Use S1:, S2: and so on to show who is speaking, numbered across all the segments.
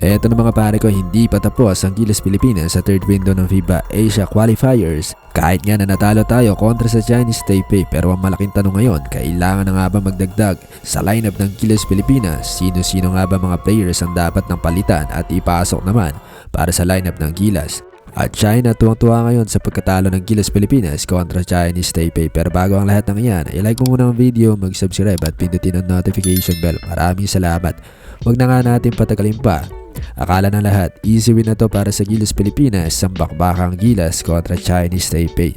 S1: Eto na mga pare ko, hindi pa tapos ang Gilas Pilipinas sa third window ng FIBA Asia Qualifiers. Kahit nga na natalo tayo kontra sa Chinese Taipei pero ang malaking tanong ngayon, kailangan na nga ba magdagdag sa lineup ng Gilas Pilipinas? Sino-sino nga ba mga players ang dapat ng palitan at ipasok naman para sa lineup ng Gilas? At China tuwang-tuwa ngayon sa pagkatalo ng Gilas Pilipinas kontra Chinese Taipei. Pero bago ang lahat ng iyan, ilike mo muna ang video, mag-subscribe at pindutin ang notification bell. Maraming salamat. Huwag na nga natin patagalin pa. Akala ng lahat, easy win na to para sa Gilas Pilipinas sa bakbakang Gilas kontra Chinese Taipei.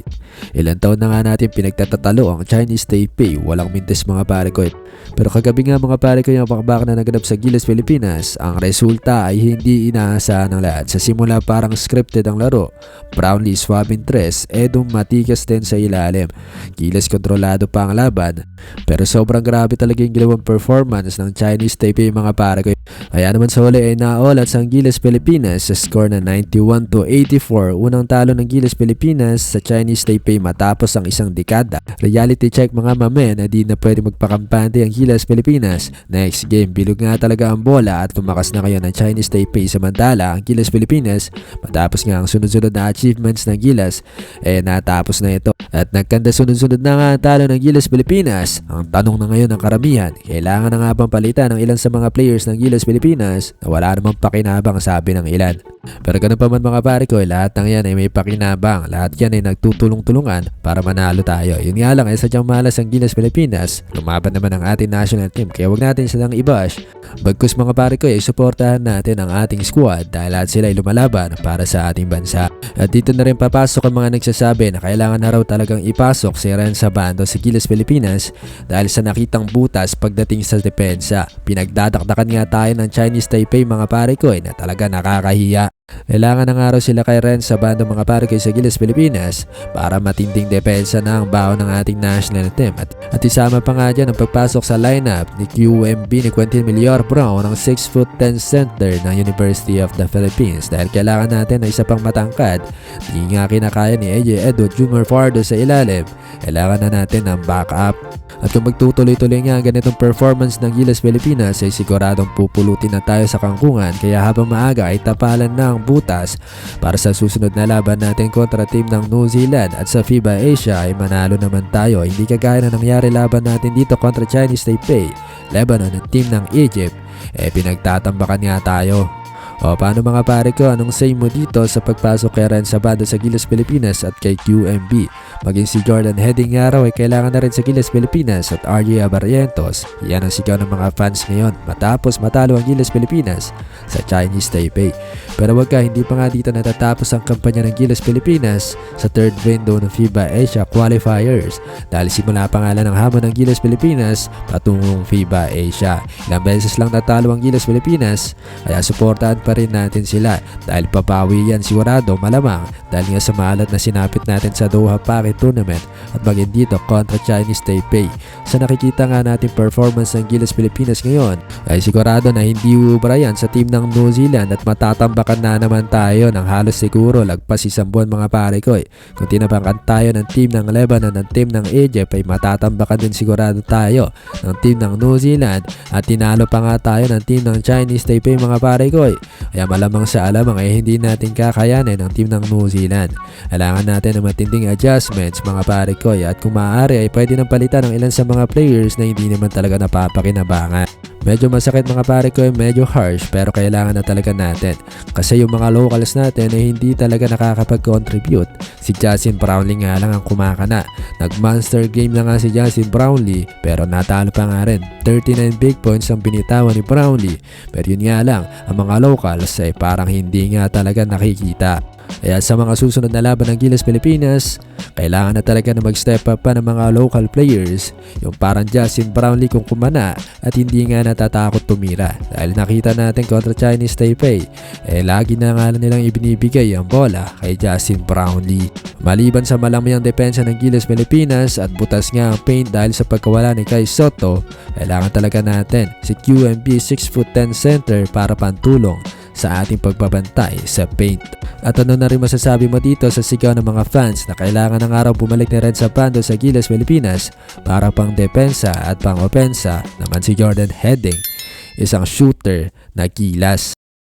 S1: Ilang taon na nga natin pinagtatatalo ang Chinese Taipei, walang mintes mga pare ko. Pero kagabi nga mga pare ko yung bakbak na naganap sa Gilas Pilipinas, ang resulta ay hindi inaasahan ng lahat. Sa simula parang scripted ang laro. Brownlee swabin 3, Edom matikas din sa ilalim. Gilas kontrolado pa ang laban. Pero sobrang grabe talaga yung ginawang performance ng Chinese Taipei mga pare ko. Kaya naman sa huli ay naolat sa Gilas Pilipinas sa score na 91 to 84. Unang talo ng Gilas Pilipinas sa Chinese Taipei matapos ang isang dekada. Reality check mga mame na di na pwede magpakampante ang Gilas Pilipinas. Next game, bilog nga talaga ang bola at tumakas na kayo ng Chinese Taipei samantala ang Gilas Pilipinas matapos nga ang sunod-sunod na achievements ng Gilas eh natapos na ito. At nagkanda sunod-sunod na nga ang talo ng Gilas Pilipinas. Ang tanong na ngayon ng karamihan, kailangan na nga bang palitan ng ilan sa mga players ng Gilas Pilipinas na wala namang pakinabang sabi ng ilan. Pero ganun pa man mga pare ko, eh, lahat ng yan ay may pakinabang. Lahat yan ay nagtutulong-tulungan para manalo tayo. Yun nga lang, ay sadyang malas ang Gilas Pilipinas. Lumaban naman ang ating national team, kaya wag natin silang ibash. Bagkus mga pare ko, ay suportahan natin ang ating squad dahil lahat sila ay lumalaban para sa ating bansa. At dito na rin papasok ang mga nagsasabi na kailangan na raw talagang ipasok si Ren Sabando sa Gilas Pilipinas dahil sa nakitang butas pagdating sa depensa. Pinagdadakdakan nga tayo ng Chinese Taipei mga pare ko eh, na talaga nakakahiya. Kailangan ng araw sila kay Ren sa bando mga pare ko sa Gilas Pilipinas para matinding depensa na ang baon ng ating national team. At, at isama pa nga dyan ang pagpasok sa lineup ni QMB ni Quentin Milior Brown ng 6 foot 10 center ng University of the Philippines dahil kailangan natin ng isa pang matangkad. Di nga kinakaya ni AJ Edward Jr. Fardo sa ilalim. Kailangan na natin ng backup. At kung magtutuloy-tuloy nga ganitong performance ng Gilas Pilipinas ay siguradong pupulutin na tayo sa kangkungan kaya habang maaga ay tapalan na ang butas para sa susunod na laban natin kontra team ng New Zealand at sa FIBA Asia ay manalo naman tayo. Hindi kagaya na nangyari laban natin dito kontra Chinese Taipei, Lebanon at team ng Egypt eh pinagtatambakan nga tayo. O paano mga pare ko, anong say mo dito sa pagpasok kay Ren Sabado sa Gilas Pilipinas at kay QMB? Maging si Jordan Heading nga raw ay kailangan na rin sa Gilas Pilipinas at RJ Abarrientos. Yan ang sigaw ng mga fans ngayon matapos matalo ang Gilas Pilipinas sa Chinese Taipei. Pero wag ka, hindi pa nga dito natatapos ang kampanya ng Gilas Pilipinas sa third window ng FIBA Asia Qualifiers dahil simula pa nga lang ang hamon ng Gilas Pilipinas patungong FIBA Asia. Ilang beses lang natalo ang Gilas Pilipinas kaya suportahan pa rin natin sila dahil papawi yan sigurado malamang dahil nga sa maalat na sinapit natin sa Doha Pocket Tournament at maging dito kontra Chinese Taipei. Sa nakikita nga natin performance ng Gilas Pilipinas ngayon ay sigurado na hindi ubra yan sa team ng New Zealand at matatambakan na naman tayo ng halos siguro lagpas isang buwan mga pare ko eh. Kung tinabakan tayo ng team ng Lebanon ng team ng Egypt ay matatambakan din sigurado tayo ng team ng New Zealand at tinalo pa nga tayo ng team ng Chinese Taipei mga pare ko eh. Kaya malamang sa alamang ay hindi natin kakayanin ang team ng New Zealand. Kailangan natin ng matinding adjustments mga pare ko at kung maaari ay pwede nang palitan ng ilan sa mga players na hindi naman talaga napapakinabangan. Medyo masakit mga pare ko, medyo harsh pero kailangan na talaga natin. Kasi yung mga locals natin ay hindi talaga nakakapag-contribute. Si Justin Brownlee nga lang ang kumakana. Nag-monster game na nga si Justin Brownlee pero natalo pa nga rin. 39 big points ang binitawan ni Brownlee. Pero yun nga lang, ang mga locals ay parang hindi nga talaga nakikita. Kaya sa mga susunod na laban ng Gilas Pilipinas, kailangan na talaga na mag-step up pa ng mga local players, yung parang Justin Brownlee kung kumana at hindi nga natatakot tumira. Dahil nakita natin kontra Chinese Taipei, eh lagi na nga nilang ibinibigay ang bola kay Justin Brownlee. Maliban sa malamayang depensa ng Gilas Pilipinas at butas nga ang paint dahil sa pagkawala ni Kai Soto, kailangan talaga natin si QMB 6'10 center para pantulong sa ating pagbabantay sa paint. At ano na rin masasabi mo dito sa sigaw ng mga fans na kailangan ng araw bumalik ni Red Zapando sa Gilas Pilipinas para pang depensa at pang opensa naman si Jordan Heading, isang shooter na gilas.